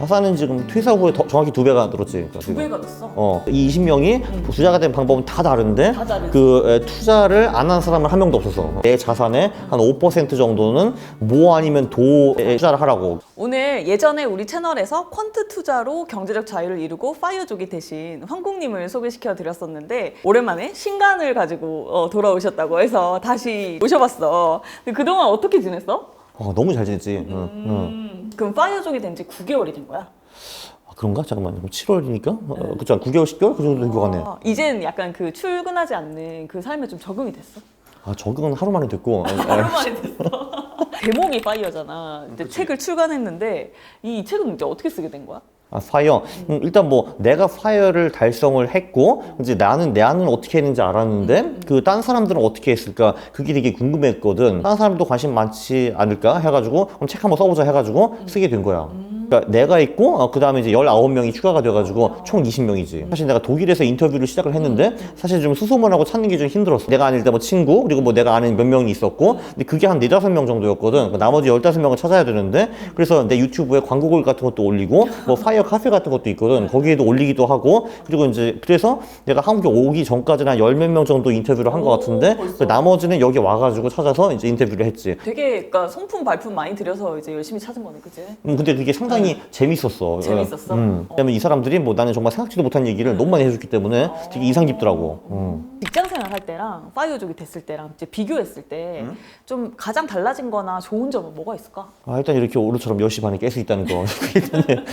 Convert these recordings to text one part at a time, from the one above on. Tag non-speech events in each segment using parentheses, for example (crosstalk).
자산은 지금 퇴사 후에 더- 정확히 두 배가 늘었지. 그러니까 두 지금. 배가 됐어. 어, 이 20명이 부자가 된 방법은 다 다른데 다 다르지. 그 에, 투자를 안 한 사람은 한 명도 없었어. 내 자산의 한 5% 정도는 모 아니면 도에 투자를 하라고. 오늘 예전에 우리 채널에서 퀀트 투자로 경제적 자유를 이루고 파이어족이 되신 황국님을 소개시켜 드렸었는데 오랜만에 신간을 가지고 어, 돌아오셨다고 해서 다시 모셔봤어. 근데 그동안 어떻게 지냈어? 어, 너무 잘 지냈지. 응, 응. 음, 그럼 파이어족이 된 지 9개월이 된 거야? 아, 그런가? 잠깐만. 7월이니까? 어, 그쵸. 9개월, 10개월? 그 정도 된 것 같네. 어, 이젠 약간 그 출근하지 않는 그 삶에 좀 적응이 됐어? 아, 적응은 하루 만에 됐고. (laughs) 아, 아, 오랜만에 됐어. (laughs) 제목이 파이어잖아. 근데 책을 출간했는데 이 책은 이제 어떻게 쓰게 된 거야? 아, 파이어. 음, 일단 뭐 내가 파이어를 달성을 했고 이제 나는 나는 어떻게 했는지 알았는데 그 딴 사람들은 어떻게 했을까 그게 되게 궁금했거든. 딴 사람도 관심 많지 않을까 해가지고 그럼 책 한번 써보자 해가지고 쓰게 된 거야. 그러니까 내가 있고 어, 그 다음에 이제 19명이 추가가 돼가지고 총 20명이지. 사실 내가 독일에서 인터뷰를 시작을 했는데 사실 좀 수소문하고 찾는 게 좀 힘들었어. 내가 아는 일단 뭐 친구 그리고 뭐 내가 아는 몇 명이 있었고 근데 그게 한 네다섯 명 정도였거든. 그 나머지 열다섯 명을 찾아야 되는데 그래서 내 유튜브에 광고글 같은 것도 올리고 뭐 파이어 카페 같은 것도 있거든. 거기에도 올리기도 하고 그리고 이제 그래서 내가 한국에 오기 전까지는 한 열 몇 명 정도 인터뷰를 한것 오, 같은데. 그 나머지는 여기 와가지고 찾아서 이제 인터뷰를 했지. 되게 그러니까 성품 발품 많이 들여서 이제 열심히 찾은 거네, 그치? 음, 근데 그게 상당히 재밌었어. 재밌었어? 음. 왜냐면 이 사람들이 뭐 나는 정말 생각지도 못한 얘기를 너무 많이 해줬기 때문에 되게 인상 깊더라고. 음. 직장 생활 할 때랑 파이어족이 됐을 때랑 이제 비교했을 때 좀 가장 달라진 거나 좋은 점은 뭐가 있을까? 아, 일단 이렇게 오늘처럼 10시 반에 깰 수 있다는 거. (laughs) 그게 되게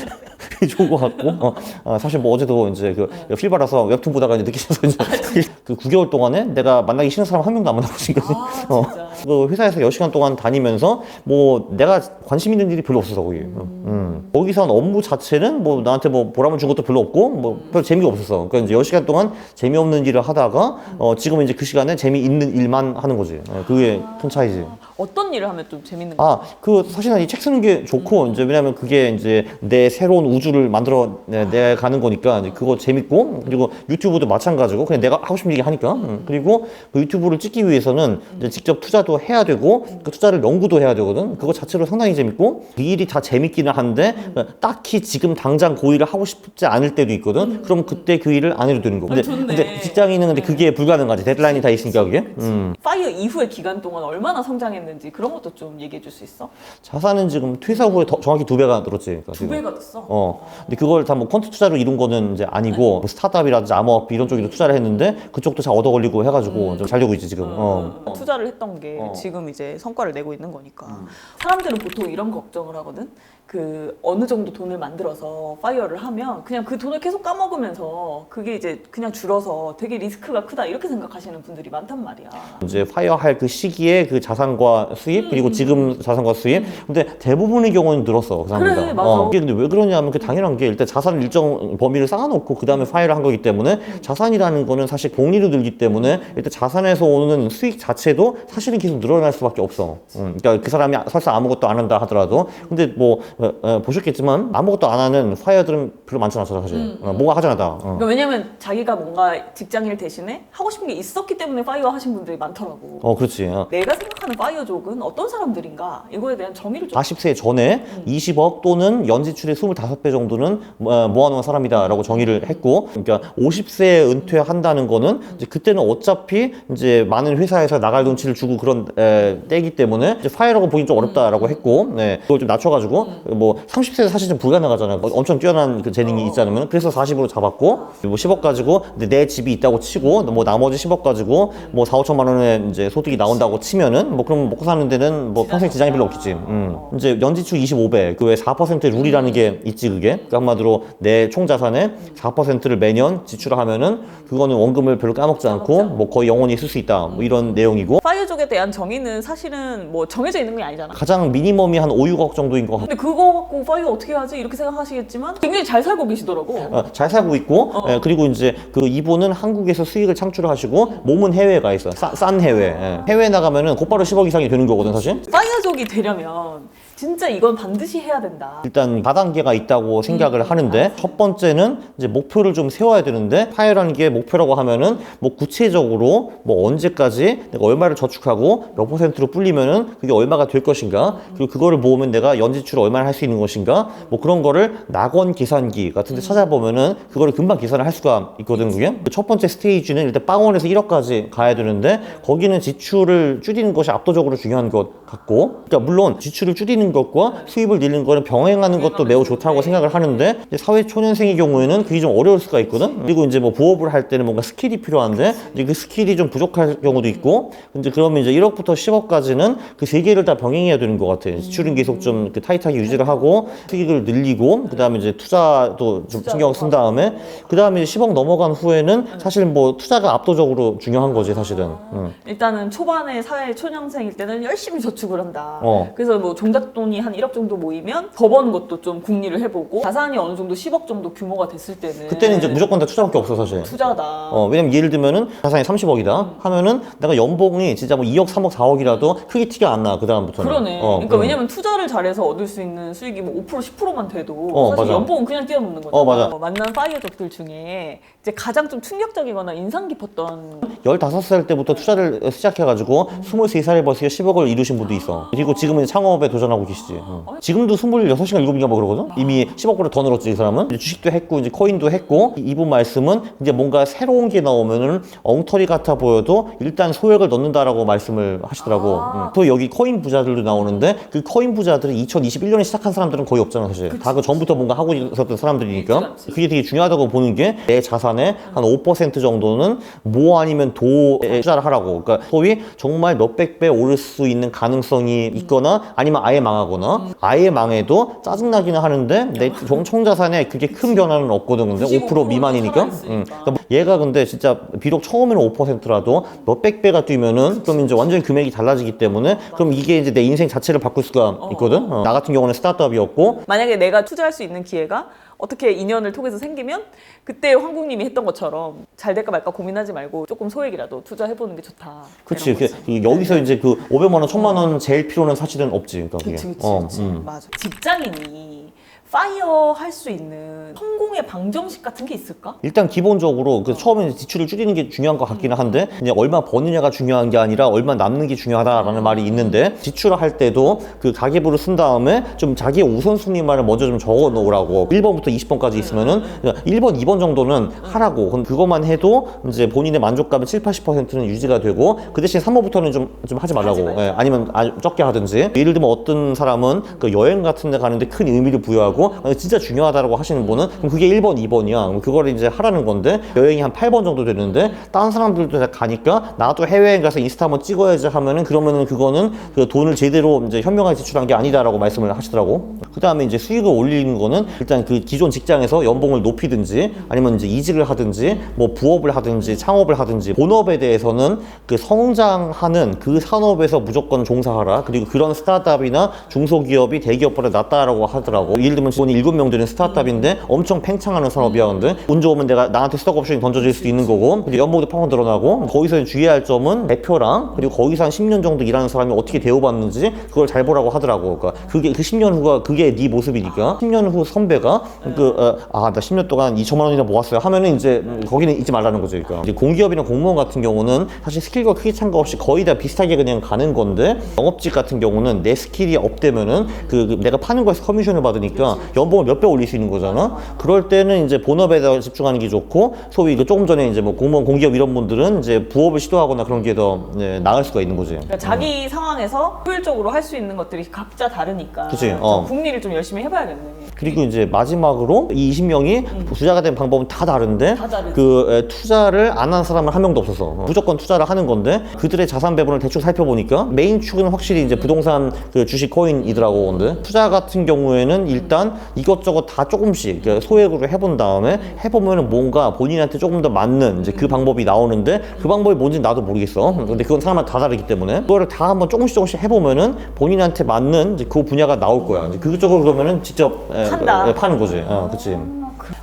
좋은 것 같고. 어, 아, 사실 뭐 어제도 이제 그필 받아서 웹툰 보다가 이제 자서 이제 (laughs) 그 9개월 동안에 내가 만나기 싫은 사람 한 명도 안 만나고 지금까지. 아, (laughs) 진짜. 그 회사에서 10시간 동안 다니면서 뭐 내가 관심 있는 일이 별로 없었어, 거기. 음. 거기서 한 업무 자체는 뭐 나한테 뭐 보람을 준 것도 별로 없고 뭐별 재미가 없었어. 그러니까 이제 10시간 동안 재미없는 일을 하다가 어, 지금은 이제 그 시간에 재미있는 일만 하는 거지. 어, 그게 큰 차이지. 어떤 일을 하면 좀 재밌는 거야? 아, 그 사실은 이 책 쓰는 게 좋고 이제 왜냐면 그게 이제 내 새로운 우주를 만들어 내, 내 가는 거니까 이제 그거 재밌고 그리고 유튜브도 마찬가지고 그냥 내가 하고 싶은 얘기 하니까 음. 그리고 그 유튜브를 찍기 위해서는 이제 직접 투자도 해야 되고 그 투자를 연구도 해야 되거든. 그거 자체로 상당히 재밌고 그 일이 다 재밌기는 한데 딱히 지금 당장 그 일을 하고 싶지 않을 때도 있거든. 그럼 그때 그 일을 안 해도 되는 거. 근데, 좋네. 근데 직장인은 근데 그게 불가능하지. 데드라인이 다 있으니까 그게. 음. 파이어 이후의 기간 동안 얼마나 성장했는지 그런 것도 좀 얘기해 줄 수 있어? 자산은 지금 퇴사 후에 더- 정확히 두 배가 늘었지. 그러니까 두 지금. 배가 됐어? 어. 근데 그걸 다뭐 퀀트 투자로 이룬 거는 이제 아니고 뭐 스타트업이라든지 암호화폐 이런 쪽에도 투자를 했는데 그쪽도 잘 얻어 걸리고 해가지고 좀 잘 되고 있지 지금. 어. 어, 투자를 했던 게 어. 지금 이제 성과를 내고 있는 거니까 사람들은 보통 이런 걱정을 하거든 그 어느 정도 돈을 만들어서 파이어를 하면 그냥 그 돈을 계속 까먹으면서 그게 이제 그냥 줄어서 되게 리스크가 크다 이렇게 생각하시는 분들이 많단 말이야 이제 파이어할 그 시기에 그 자산과 수입 그리고 지금 자산과 수입. 근데 대부분의 경우는 늘었어 그 사람들. 그래, 맞아. 어. 이게 근데 왜 그러냐면 그 당연한 게 일단 자산을 일정 범위를 쌓아놓고 그 다음에 파이어를 한 거기 때문에 자산이라는 거는 사실 복리로 들기 때문에 일단 자산에서 오는 수익 자체도 사실은 계속 늘어날 수밖에 없어. 음, 그러니까 그 사람이 설사 아무것도 안 한다 하더라도 근데 뭐 어, 어, 보셨겠지만 아무것도 안 하는 파이어들은 별로 많지 않아 사실. 어, 뭐가 하잖아 다. 어. 그러니까 왜냐면 자기가 뭔가 직장일 대신에 하고 싶은 게 있었기 때문에 파이어 하신 분들이 많더라고 어, 그렇지. 어. 내가 생각하는 파이어족은 어떤 사람들인가 이거에 대한 정의를 좀 40세 전에 20억 또는 연지출의 25배 정도는 어, 모아놓은 사람이다라고 정의를 했고, 그러니까 50세에 은퇴한다는 거는 이제 그때는 어차피 이제 많은 회사에서 나갈 눈치를 주고 그런 에, 때이기 때문에 이제 파이어라고 보기 좀 어렵다라고 했고, 네, 그걸 좀 낮춰가지고 뭐 30세는 사실 좀 불가능하잖아요. 뭐 엄청 뛰어난 그 재능이 있잖아요. 그래서 40으로 잡았고, 뭐 10억 가지고 근데 내 집이 있다고 치고 뭐 나머지 10억 가지고 뭐 4, 5천만 원의 이제 소득이 나온다고 치면은 뭐 그럼 먹고 사는 데는 뭐 평생 지장이 별로 없겠지. 음. 이제 연지출 25배 그외4% 룰이라는 게 있지 그게. 그 한마디로 내 총 자산의 4%를 매년 지출을 하면은 그거는 원금을 별로 까먹지 않고 뭐 거의 영원히 쓸 수 있다. 뭐 이런 내용이고 파이어족에 대한 정의는 사실은 뭐 정해져 있는 게 아니잖아 가장 미니멈이 한 5, 6억 정도인 것 같고 근데 그거 갖고 파이어 어떻게 하지? 이렇게 생각하시겠지만 굉장히 잘 살고 계시더라고. 어, 잘 살고 있고 예, 그리고 이제 그 이분은 한국에서 수익을 창출하시고 몸은 해외에 가 있어 싸, 싼 해외. 예. 해외 나가면은 곧바로 10억 이상이 되는 거거든 사실. 파이어족이 되려면 진짜 이건 반드시 해야 된다. 일단 다단계가 있다고 생각을 음, 하는데 첫 번째는 이제 목표를 좀 세워야 되는데 파이라는 게 목표라고 하면은 뭐 구체적으로 뭐 언제까지 내가 얼마를 저축하고 몇 퍼센트로 불리면은 그게 얼마가 될 것인가? 그리고 그거를 모으면 내가 연지출을 얼마나 할 수 있는 것인가? 뭐 그런 거를 낙원 계산기 같은 데 찾아보면은 그거를 금방 계산을 할 수가 있거든 그게. 첫 번째 스테이지는 일단 빵원에서 1억까지 가야 되는데 거기는 지출을 줄이는 것이 압도적으로 중요한 것 같고. 그러니까 물론 지출을 줄이는 것과 수입을 늘리는 거는 병행하는 것도 매우 좋다고 생각을 하는데 사회 초년생의 경우에는 그게 좀 어려울 수가 있거든 그리고 이제 뭐 부업을 할 때는 뭔가 스킬이 필요한데 이제 그 스킬이 좀 부족할 경우도 있고 근데 그러면 이제 1억부터 10억까지는 그 세 개를 다 병행해야 되는 것 같아 지출은 계속 좀 타이트하게 유지를 하고 수익을 늘리고 그 다음에 이제 투자도 좀 신경 쓴 다음에 그 다음에 10억 넘어간 후에는 사실 뭐 투자가 압도적으로 중요한 거지 사실은 응. 일단은 초반에 사회 초년생일 때는 열심히 저축을 한다. 어. 그래서 뭐 종잣돈 이 한 1억 정도 모이면 더 버는 것도 좀 궁리를 해보고 자산이 어느 정도 10억 정도 규모가 됐을 때는 그때는 이제 무조건 다 투자밖에 없어 사실 투자다. 어, 왜냐면 예를 들면은 자산이 30억이다 하면은 내가 연봉이 진짜 뭐 2억, 3억, 4억이라도 크게 티가 안 나, 그다음부터는. 그러네. 어, 그러니까 음. 왜냐면 투자를 잘해서 얻을 수 있는 수익이 뭐 5% 10%만 돼도 어, 사실 맞아. 연봉은 그냥 뛰어넘는 거잖아. 어, 맞아. 만난 파이어족들 중에 이제 가장 좀 충격적이거나 인상 깊었던 15살 때부터 투자를 시작해 가지고 23살에 벌써 10억을 이루신 분도 있어. 그리고 지금은 창업에 도전하고 계시지. 어. 지금도 26시간 7시간 뭐 그러거든? 이미 10억보다 더 늘었지, 이 사람은. 이제 주식도 했고, 이제 코인도 했고, 이- 이분 말씀은 이제 뭔가 새로운 게 나오면은 엉터리 같아 보여도 일단 소액을 넣는다라고 말씀을 하시더라고. 아. 음. 또 여기 코인 부자들도 나오는데 그 코인 부자들이 2021년에 시작한 사람들은 거의 없잖아, 사실. 다 그 전부터 뭔가 하고 있었던 사람들이니까. 그게 되게 중요하다고 보는 게 내 자산의 한 5% 정도는 뭐 아니면 도에 투자를 하라고. 그러니까 소위 정말 몇백 배 오를 수 있는 가능성이 있거나 아니면 아예 망 하거나 아예 망해도 짜증나기는 하는데 내총 자산에 그게 큰 변화는 없거든. 근데 5% 미만이니까. 살아있으니까. 응. 그러니까 얘가 근데 진짜 비록 처음에는 5%라도 몇백 배가 뛰면은 그럼 이제 완전히 금액이 달라지기 때문에 그럼 이게 이제 내 인생 자체를 바꿀 수가 있거든. 어. 나 같은 경우는 스타트업이었고 만약에 내가 투자할 수 있는 기회가 어떻게 인연을 통해서 생기면 그때 황국님이 했던 것처럼 잘 될까 말까 고민하지 말고 조금 소액이라도 투자해보는 게 좋다. 그치. 이런 그, 거지. 그 여기서 이제 그 500만 원, 1000만 원 제일 필요는 사실은 없지. 그러니까 그게. 그치 그치 어, 그치 음. 맞아 직장인이 파이어 할 수 있는 성공의 방정식 같은 게 있을까? 일단 기본적으로 그 처음에 지출을 줄이는 게 중요한 것 같기는 한데 이제 얼마 버느냐가 중요한 게 아니라 얼마 남는 게 중요하다라는 말이 있는데 지출을 할 때도 그 가계부를 쓴 다음에 좀 자기의 우선순위만을 먼저 좀 적어 놓으라고. 1번부터 20번까지 있으면은 1번, 2번 정도는 하라고. 그럼 그것만 해도 이제 본인의 만족감은 7, 80%는 유지가 되고 그 대신 3번부터는 좀, 좀 하지 말라고. 예, 아니면 아주 적게 하든지. 예를 들면 어떤 사람은 그 여행 같은 데 가는데 큰 의미를 부여하고 어, 진짜 중요하다라고 하시는 분은 그럼 그게 1번, 2번이야. 그럼 그거를 이제 하라는 건데 여행이 한 8번 정도 되는데 다른 사람들도 다 가니까 나도 해외여행 가서 인스타 한번 찍어야지 하면은 그러면은 그거는 그 돈을 제대로 이제 현명하게 지출한 게 아니다라고 말씀을 하시더라고. 그 다음에 이제 수익을 올리는 거는 일단 그 기존 직장에서 연봉을 높이든지 아니면 이제 이직을 하든지 뭐 부업을 하든지 창업을 하든지 본업에 대해서는 그 성장하는 그 산업에서 무조건 종사하라. 그리고 그런 스타트업이나 중소기업이 대기업보다 낫다라고 하더라고. 예를 들면 직원이 7명 되는 스타트업인데 엄청 팽창하는 산업이야. 근데 운 좋으면 내가 나한테 스톡 옵션이 던져질 수 있는 거고 연봉도 팡팡 늘어나고 거기서 주의할 점은 대표랑 그리고 거기서 한 10년 정도 일하는 사람이 어떻게 대우받는지 그걸 잘 보라고 하더라고. 그러니까 그게 그 10년 후가 그게 네 모습이니까 10년 후 선배가 그 아 나 10년 동안 2천만 원이나 모았어요 하면은 이제 음, 거기는 잊지 말라는 거죠. 그러니까 이제 공기업이나 공무원 같은 경우는 사실 스킬과 크게 차이가 없이 거의 다 비슷하게 그냥 가는 건데 영업직 같은 경우는 내 스킬이 업되면은 그, 그 내가 파는 거에서 커미션을 받으니까 연봉을 몇 배 올릴 수 있는 거잖아. 그럴 때는 이제 본업에다 집중하는 게 좋고 소위 그 조금 전에 이제 뭐 공무원 공기업 이런 분들은 이제 부업을 시도하거나 그런 게 더 나을 수가 있는 거지. 그러니까 자기 상황에서 효율적으로 할 수 있는 것들이 각자 다르니까 그치, 좀 어. 국리를 좀 열심히 해봐야겠네. 그리고 이제 마지막으로 이 20명이 부자가 된 방법은 다 다른데 다 다르지. 그 에, 투자를 안 한 사람은 한 명도 없었어. 어, 무조건 투자를 하는 건데 그들의 자산 배분을 대충 살펴보니까 메인 축은 확실히 이제 부동산 그 주식 코인이더라고. 근데 투자 같은 경우에는 일단 이것저것 다 조금씩 그 소액으로 해본 다음에 해보면은 뭔가 본인한테 조금 더 맞는 이제 그 방법이 나오는데 그 방법이 뭔지 나도 모르겠어. 근데 그건 사람마다 다 다르기 때문에 그거를 다 한번 조금씩 조금씩 해보면은 본인한테 맞는 이제 그 분야가 나올 거야. 이제 그쪽으로 그러면은 직접 에, 판다. 에, 파는 거지. 어, 그치.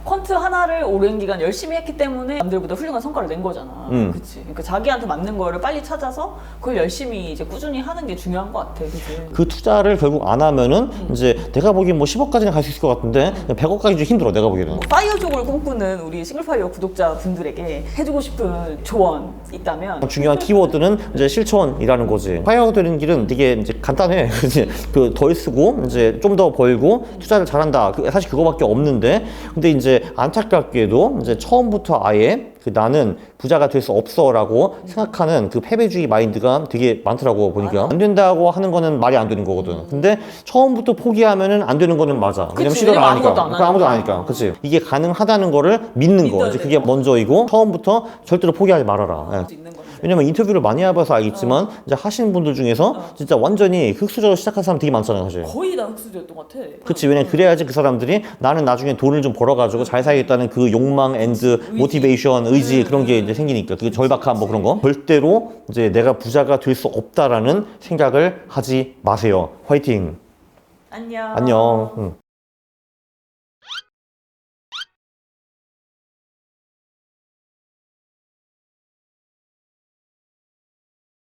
컨 프로덕트 하나를 오랜 기간 열심히 했기 때문에 남들보다 훌륭한 성과를 낸 거잖아. 음. 그치. 그러니까 자기한테 맞는 거를 빨리 찾아서 그걸 열심히 이제 꾸준히 하는 게 중요한 것 같아. 그치. 그 투자를 결국 안 하면은 음. 이제 내가 보기엔 뭐 10억까지는 갈 수 있을 것 같은데 100억까지 좀 힘들어 내가 보기에는. 파이어족을 꿈꾸는 우리 싱글파이어 구독자 분들에게 해주고 싶은 조언 있다면 중요한 키워드는 이제 실천이라는 거지. 파이어 되는 길은 되게 이제 간단해. (laughs) 이제 그덜 쓰고 이제 좀 더 벌고 투자를 잘한다. 그- 사실 그거밖에 없는데 근데 이제 안타깝게도 이제 처음부터 아예 그 나는 부자가 될 수 없어라고 생각하는 그 패배주의 마인드가 되게 많더라고 보니까 안 된다고 하는 거는 말이 안 되는 거거든. 근데 처음부터 포기하면은 안 되는 거는 맞아. 왜냐면 그치, 시도를 안 왜냐면 하니까. 아무것도 안 그러니까 아무도 안 하니까. 하니까. 그치. 이게 가능하다는 거를 믿는 거. 믿어야 이제 돼. 그게 먼저이고 처음부터 절대로 포기하지 말아라. 예. 있는. 왜냐면 인터뷰를 많이 해봐서 알겠지만 이제 하시는 분들 중에서 진짜 완전히 흑수저로 시작한 사람 되게 많잖아요 사실. 거의 다 흑수저였던 것 같아. 그치 왜냐면 그래야지 그 사람들이 나는 나중에 돈을 좀 벌어가지고 잘 살겠다는 그 욕망 앤드 모티베이션 의지 그런 게 이제 생기니까 그 절박함 뭐 그런 거. 절대로 이제 내가 부자가 될 수 없다라는 생각을 하지 마세요. 화이팅. 안녕. 안녕. 응.